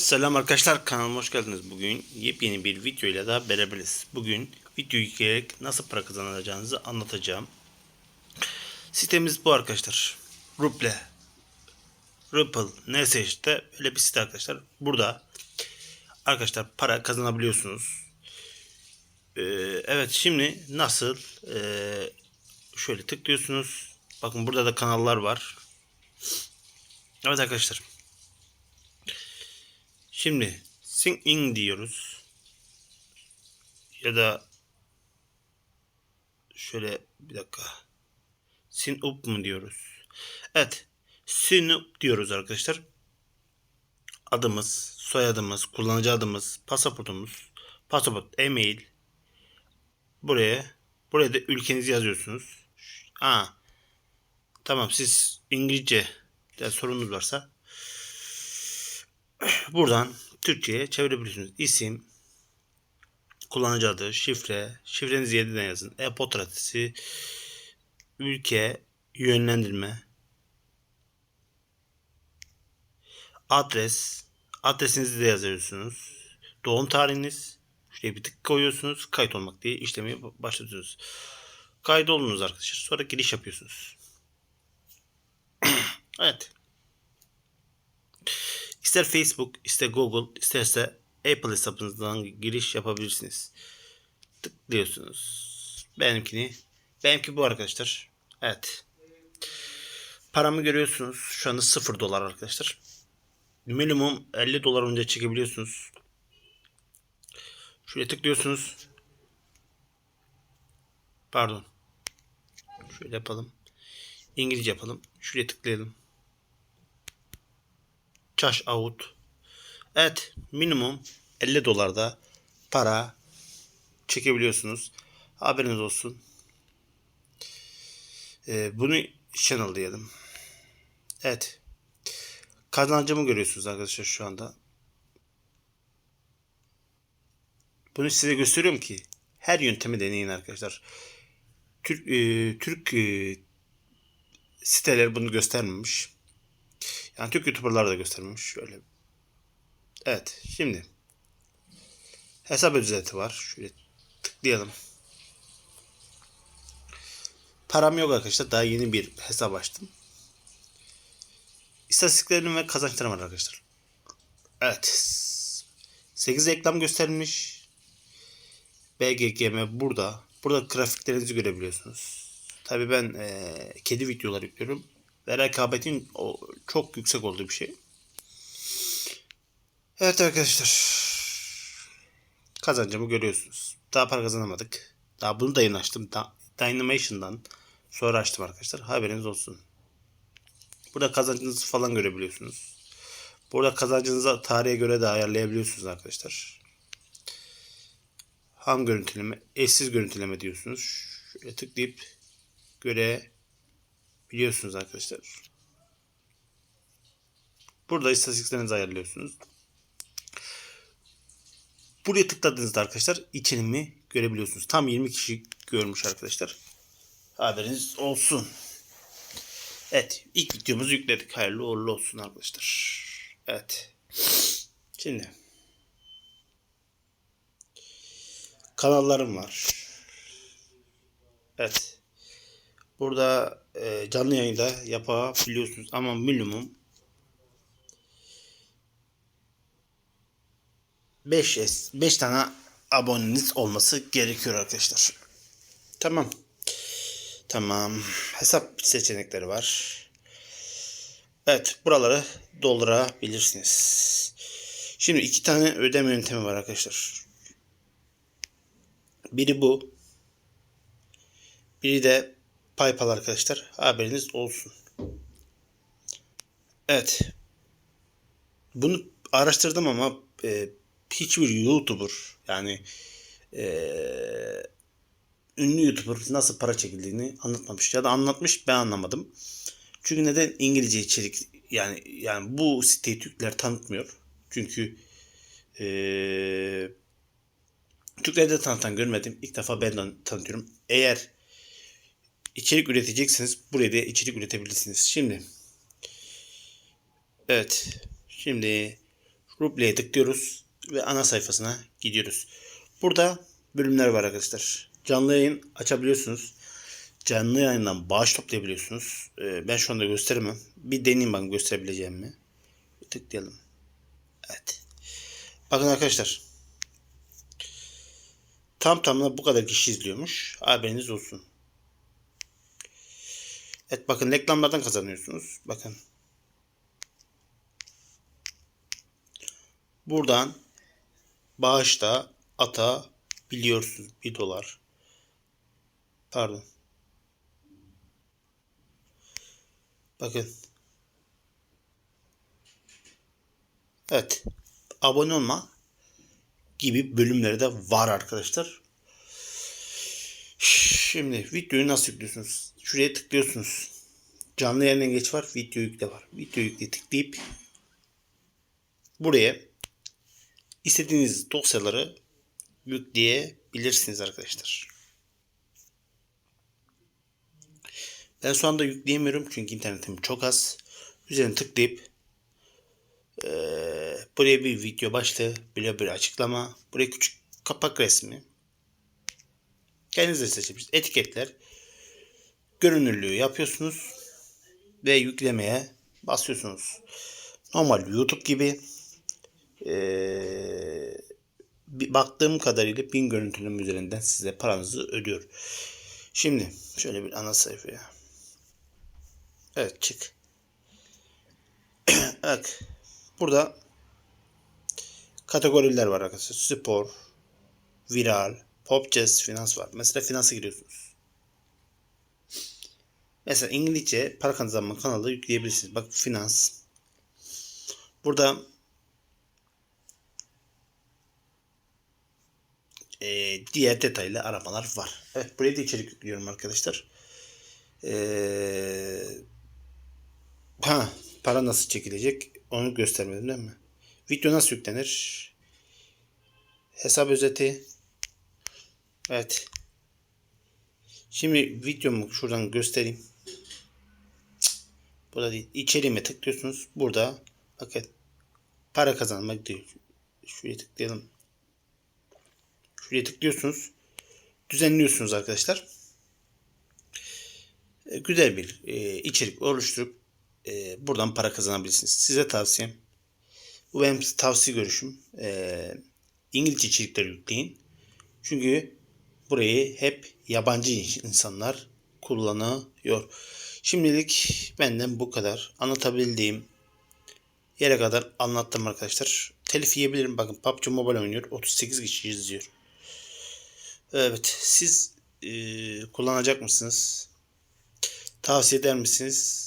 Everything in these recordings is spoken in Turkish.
Selam arkadaşlar kanalıma hoş geldiniz. Bugün yepyeni bir video ile daha beraberiz. Bugün video yükleyerek nasıl para kazanacağınızı anlatacağım. Sitemiz bu arkadaşlar. Ripple. Ripple neyse işte öyle bir site arkadaşlar. Burada arkadaşlar para kazanabiliyorsunuz. Ee, evet şimdi nasıl Ee, şöyle tıklıyorsunuz. Bakın burada da kanallar var. Evet arkadaşlar. Şimdi sing in diyoruz. Ya da şöyle bir dakika. Sin up mu diyoruz? Evet. Sin up diyoruz arkadaşlar. Adımız, soyadımız, kullanıcı adımız, pasaportumuz, pasaport, e-mail. Buraya, buraya da ülkenizi yazıyorsunuz. Aa, tamam siz İngilizce sorunuz varsa buradan Türkçe'ye çevirebilirsiniz. İsim, kullanıcı adı, şifre, şifrenizi 7'den yazın. E-posta adresi, ülke, yönlendirme, adres, adresinizi de yazıyorsunuz. Doğum tarihiniz, şuraya bir tık koyuyorsunuz. Kayıt olmak diye işlemi başlatıyorsunuz. Kaydolunuz arkadaşlar. Sonra giriş yapıyorsunuz. evet. İster Facebook, ister Google, isterse Apple hesabınızdan giriş yapabilirsiniz. Tıklıyorsunuz. Benimkini. Benimki bu arkadaşlar. Evet. Paramı görüyorsunuz. Şu anda 0 dolar arkadaşlar. Minimum 50 dolar önce çekebiliyorsunuz. Şuraya tıklıyorsunuz. Pardon. Şöyle yapalım. İngilizce yapalım. Şuraya tıklayalım. Cash out. Evet minimum 50 dolarda para çekebiliyorsunuz. Haberiniz olsun. Ee, bunu channel diyelim. Evet. Kazancımı görüyorsunuz arkadaşlar şu anda. Bunu size gösteriyorum ki her yöntemi deneyin arkadaşlar. Türk e, Türk e, siteler bunu göstermemiş. Yani Türk YouTuber'lar da göstermemiş. Şöyle. Evet. Şimdi hesap ücreti var. Şöyle tıklayalım. Param yok arkadaşlar. Daha yeni bir hesap açtım. İstatistiklerim ve kazançlarım var arkadaşlar. Evet. 8 reklam gösterilmiş. BGGM burada. Burada grafiklerinizi görebiliyorsunuz. Tabi ben e, kedi videoları yüklüyorum. Ve rekabetin çok yüksek olduğu bir şey. Evet arkadaşlar. Kazancımı görüyorsunuz. Daha para kazanamadık. Daha bunu da yeni açtım. Da, Dynamotion'dan sonra açtım arkadaşlar. Haberiniz olsun. Burada kazancınızı falan görebiliyorsunuz. Burada kazancınızı tarihe göre de ayarlayabiliyorsunuz arkadaşlar. Ham görüntüleme, eşsiz görüntüleme diyorsunuz. Şöyle tıklayıp görebiliyorsunuz arkadaşlar. Burada istatistiklerinizi ayarlıyorsunuz. Buraya tıkladığınızda arkadaşlar içerimi görebiliyorsunuz. Tam 20 kişi görmüş arkadaşlar. Haberiniz olsun. Evet. ilk videomuzu yükledik. Hayırlı uğurlu olsun arkadaşlar. Evet. Şimdi. Kanallarım var. Evet. Burada e, canlı yayında yapabiliyorsunuz ama minimum 5 5 tane aboneniz olması gerekiyor arkadaşlar. Tamam. Tamam. Hesap seçenekleri var. Evet. Buraları doldurabilirsiniz. Şimdi iki tane ödeme yöntemi var arkadaşlar. Biri bu. Biri de PayPal arkadaşlar. Haberiniz olsun. Evet. Bunu araştırdım ama e, hiçbir YouTuber yani e, ünlü YouTuber nasıl para çekildiğini anlatmamış ya da anlatmış ben anlamadım. Çünkü neden İngilizce içerik yani yani bu siteyi Türkler tanıtmıyor. Çünkü e, Türklerde tanıtan görmedim. İlk defa ben tanıtıyorum. Eğer içerik üreteceksiniz buraya da içerik üretebilirsiniz. Şimdi evet şimdi Ruple'ye tıklıyoruz ve ana sayfasına gidiyoruz. Burada bölümler var arkadaşlar. Canlı yayın açabiliyorsunuz. Canlı yayından bağış toplayabiliyorsunuz. Ee, ben şu anda gösteremem. Bir deneyeyim ben gösterebileceğim mi? Tıklayalım. Evet. Bakın arkadaşlar. Tam tamına bu kadar kişi izliyormuş. Haberiniz olsun. Evet bakın reklamlardan kazanıyorsunuz. Bakın. Buradan bağışta atabiliyorsunuz. 1 dolar. Pardon. Bakın. Evet. Abone olma gibi bölümleri de var arkadaşlar. Şimdi videoyu nasıl yüklüyorsunuz? Şuraya tıklıyorsunuz. Canlı yayına geç var. Video yükle var. Video yükle tıklayıp buraya istediğiniz dosyaları yükleyebilirsiniz arkadaşlar. Ben şu anda yükleyemiyorum çünkü internetim çok az. Üzerine tıklayıp eee, buraya bir video başlığı, böyle bir açıklama, buraya küçük kapak resmi. Kendiniz de seçebilirsiniz. Etiketler. Görünürlüğü yapıyorsunuz ve yüklemeye basıyorsunuz. Normal YouTube gibi bir baktığım kadarıyla 1000 görüntüleme üzerinden size paranızı ödüyor. Şimdi şöyle bir ana sayfaya. Evet çık. Bak burada kategoriler var arkadaşlar. Spor, viral, pop, jazz, finans var. Mesela finansa giriyorsunuz. Mesela İngilizce para kazanma kanalı yükleyebilirsiniz. Bak finans. Burada e, diğer detaylı aramalar var. Evet buraya da içerik yüklüyorum arkadaşlar. Ee, ha, para nasıl çekilecek onu göstermedim değil mi? Video nasıl yüklenir? Hesap özeti. Evet. Şimdi videomu şuradan göstereyim. Burada değil. İçeriğime tıklıyorsunuz. Burada bakın para kazanmak diyor. Şuraya tıklayalım. Şuraya tıklıyorsunuz. Düzenliyorsunuz arkadaşlar. E, güzel bir e, içerik oluşturup e, buradan para kazanabilirsiniz. Size tavsiyem. Bu benim tavsiye görüşüm. E, İngilizce içerikler yükleyin. Çünkü burayı hep yabancı insanlar kullanıyor. Şimdilik benden bu kadar. Anlatabildiğim yere kadar anlattım arkadaşlar. Telif yiyebilirim. Bakın PUBG Mobile oynuyor. 38 kişi izliyor. Evet. Siz e, kullanacak mısınız? Tavsiye eder misiniz?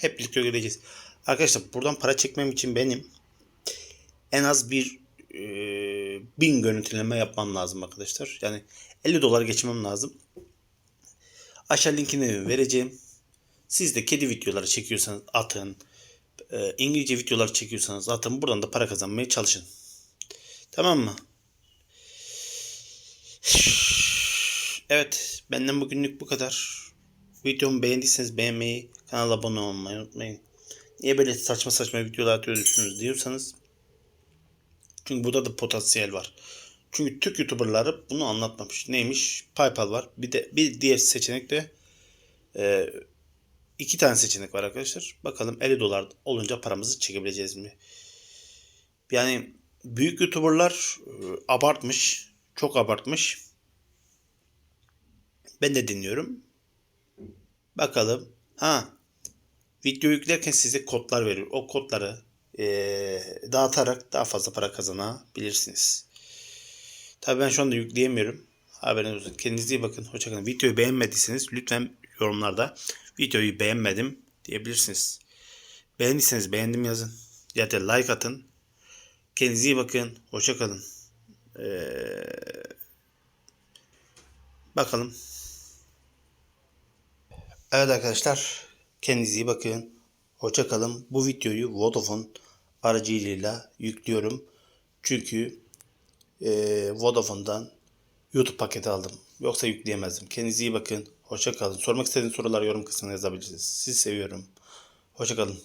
Hep birlikte göreceğiz. Arkadaşlar buradan para çekmem için benim en az bir e, bin görüntüleme yapmam lazım arkadaşlar. Yani 50 dolar geçmem lazım. Aşağı linkini vereceğim. Siz de kedi videoları çekiyorsanız atın. E, İngilizce videolar çekiyorsanız atın. Buradan da para kazanmaya çalışın. Tamam mı? Evet. Benden bugünlük bu kadar. Videomu beğendiyseniz beğenmeyi, kanala abone olmayı unutmayın. Niye böyle saçma saçma videolar atıyorsunuz diyorsanız çünkü burada da potansiyel var. Çünkü Türk YouTuber'ları bunu anlatmamış. Neymiş? PayPal var. Bir de bir diğer seçenek de e, iki tane seçenek var arkadaşlar. Bakalım 50 dolar olunca paramızı çekebileceğiz mi? Yani büyük YouTuber'lar e, abartmış. Çok abartmış. Ben de dinliyorum. Bakalım. Ha. Video yüklerken size kodlar veriyor. O kodları eee, dağıtarak daha fazla para kazanabilirsiniz. Tabii ben şu anda yükleyemiyorum. Haberiniz olsun. Kendinize iyi bakın. Hoşçakalın. Videoyu beğenmediyseniz lütfen yorumlarda videoyu beğenmedim diyebilirsiniz. Beğendiyseniz beğendim yazın. Ya da like atın. Kendinize iyi bakın. Hoşçakalın. Ee, bakalım. Evet arkadaşlar. Kendinize iyi bakın. Hoşça kalın. Bu videoyu Vodafone aracılığıyla yüklüyorum. Çünkü e, Vodafone'dan YouTube paketi aldım. Yoksa yükleyemezdim. Kendinize iyi bakın. Hoşça kalın. Sormak istediğiniz sorular yorum kısmına yazabilirsiniz. Sizi seviyorum. Hoşça kalın.